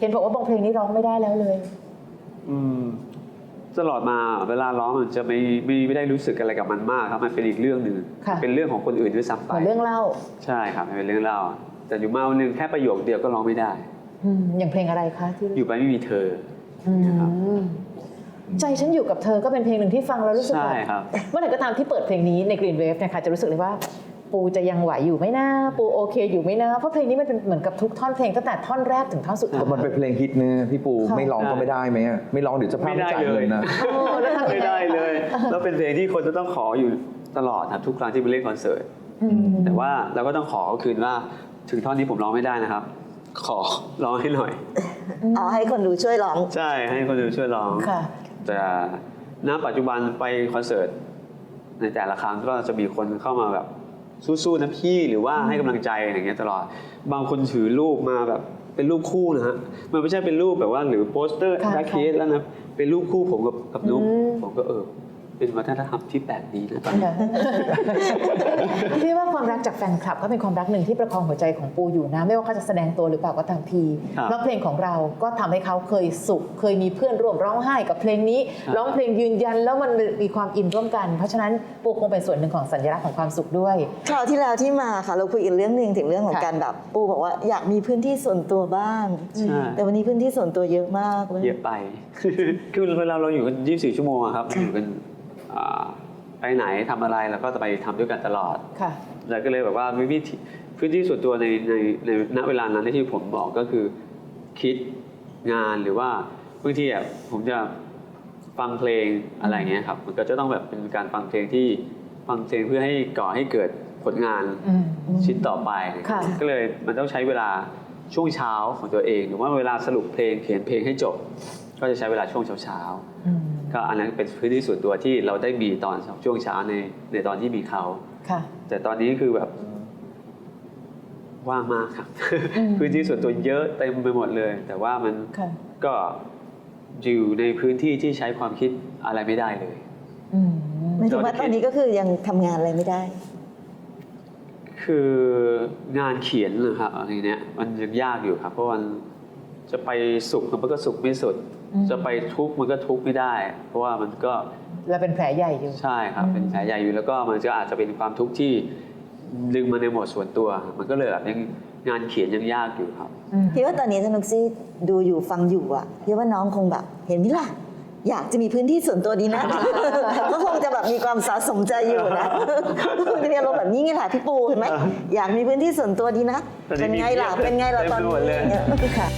เห็นบอกว่าบางเพลงนี้ร้องไม่ได้แล้วเลย อืมตลอดมาเวลาร้องมันจะไม่ไม่ไม่ได้รู้สึกอะไรกับมันมากครับมันเป็นอีกเรื่องหนึ่งค่ะ เป็นเรื่องของคนอื่นด้วยซ้ำเหไปมือนเรื่องเล่าใช่ครับมันเป็นเรื่องเล่า แต่อยู่มาวันหนึ่งแค่ประโยคเดียวก็ร้องไม่ได้ อืมอย่างเพลงอะไรคะที่อยู่ไปไม่มีเธออืมนะครับใจฉันอยู่กับเธอก็เป็นเพลงหนึ่งที่ฟังแล้วรู้สึกใช่แบบ ครับ เมื่อไหร่ก็ตามที่เปิดเพลงนี้ใน Green Wave เนี่ยค่ะจะรู้สึกเลยว่า ปูจะยังไหวอยู่ไหมนะปูโอเคอยู่ไหมนะเพราะเพลงนี้มันเป็นเหมือนกับทุกท่อนเพลงตั้งแต่ท่อนแรกถึงท่อนสุดท้ายแต่มันเป็นเพลงฮิตนะพี่ปูค่ะไม่ร้องก็ไม่ได้ไหมอะไม่ร้องเดี๋ยวจะพลาดไม่ได้จ่ายเลเงิยนนะโอ้แล้วทำยังไม่ไงได้เลย แล้วเป็นเพลงที่คนจะต้องขออยู่ตลอดครับทุกครั้งที่ไปเล่นคอนเสิร์ตอืมแต่ว่าเราก็ต้องขอเขาคืนว่าถึงท่อนนี้ผมร้องไม่ได้นะครับ ขอร้องให้หน่อยเอาให้คนดูช่วยร้อง ใช่ให้คนดูช่วยร้องค่ะแต่ณปัจจุบันไปคอนเสิร์ตในแต่ละครั้งก็จะมีคนเข้ามาแบบ สู้ๆนะพี่หรือว่าให้กำลังใจอย่างเงี้ยตลอด บางคนถือรูปมาแบบเป็นรูปคู่นะฮะมันไม่ใช่เป็นรูปแบบว่าหรือโปสเตอร์ค่ะแบ็คเคสแล้วนะเป็นรูปคู่ผมกับกับนุ๊กอืม ผมก็เออ เป็นวัฒนธรรมที่แปลกดีนะค่ะพี่ว่าความรักจากแฟนคลับก็เป็นความรักหนึ่งที่ประคองหัวใจของปูอยู่นะ ไม่ว่าเขาจะแสดงตัวหรือเปล่าก็ตามทีครับเพราะเพลงของเราก็ทำให้เขาเคยสุข เคยมีเพื่อนร่วมร้องไห้กับเพลงนี้ครับร้องเพลงยืนยันแล้วมันมีความอินร่วมกัน เพราะฉะนั้นปูคงเป็นส่วนหนึ่งของสัญลักษณ์ของความสุขด้วยคราวที่แล้วที่มาค่ะเราคุยอีกเรื่องหนึ่งถึงเรื่องของค่ะการแบบปูบอกว่าอยากมีพื้นที่ส่วนตัวบ้างใช่แต่วันนี้พื้นที่ส่วนตัวเยอะมากเลยเยอะไป คือเวลาเราอยู่กัน24 ชั่วโมงอะครับอยู่กันอ่า ไปไหนทำอะไรเราก็จะไปทำด้วยกันตลอดค่ะแล้วก็เลยแบบว่าวิธีพื้นที่ส่วนตัวในในในณเวลานั้นที่ผมบอกก็คือคิดงานหรือว่าบางทีอะผมจะฟังเพลงอะไรอย่างเงี้ยครับมันก็จะต้องแบบเป็นการฟังเพลงที่ฟังเพลงเพื่อให้ก่อให้เกิดผลงานอืมชิ้นต่อไปค่ะก็เลยมันต้องใช้เวลาช่วงเช้าของตัวเอง หรือว่าเวลาสรุปเพลงเขียนเพลงให้จบ ก็จะใช้เวลาช่วงเช้าๆอืม ก็อันนั้นเป็นพื้นที่ส่วนตัวที่เราได้มีตอนช่วงเช้าในในตอนที่มีเขาค่ะ แต่ตอนนี้คือแบบว่างมากครับอืมพื้นที่ส่วนตัวเยอะเต็มไปหมดเลย แต่ว่ามันค่ะก็อยู่ในพื้นที่ที่ใช้ความคิดอะไรไม่ได้เลยอืมไม่ถึงว่าตอนนี้ก็คือยังทำงานอะไรไม่ได้ คืองานเขียนนะครับอะไรเนี้ยมันยังยากอยู่ครับ เพราะมัน จะไปสุขมันก็สุขไม่สุด อืม จะไปทุกข์มันก็ทุกข์ไม่ได้ เพราะว่ามันก็เราเป็นแผลใหญ่อยู่ ใช่ครับเป็นแผลใหญ่อยู่แล้วก็มันจะอาจจะเป็นความทุกข์ที่ดึงมาในโหมดส่วนตัว มันก็เลยแบบยังงานเขียนยังยากอยู่ครับ อืม พี่ว่าตอนนี้ธนุกซี่ดูอยู่ฟังอยู่อะพี่ว่าน้องคงแบบ เห็นไหมล่ะ อยากจะมีพื้นที่ส่วนตัวดีนะ ก็คงจะแบบมีความสะสมใจอยู่นะคงจะมีอารมณ์แบบนี้ไงล่ะพี่ปูเห็นไหมอยากมีพื้นที่ส่วนตัวดีนะตอนนี้เป็นไงล่ะมีเยอะเป็นไงล่ะเต็มตอนไปหมดเลยนี้เนี่ยค่ะ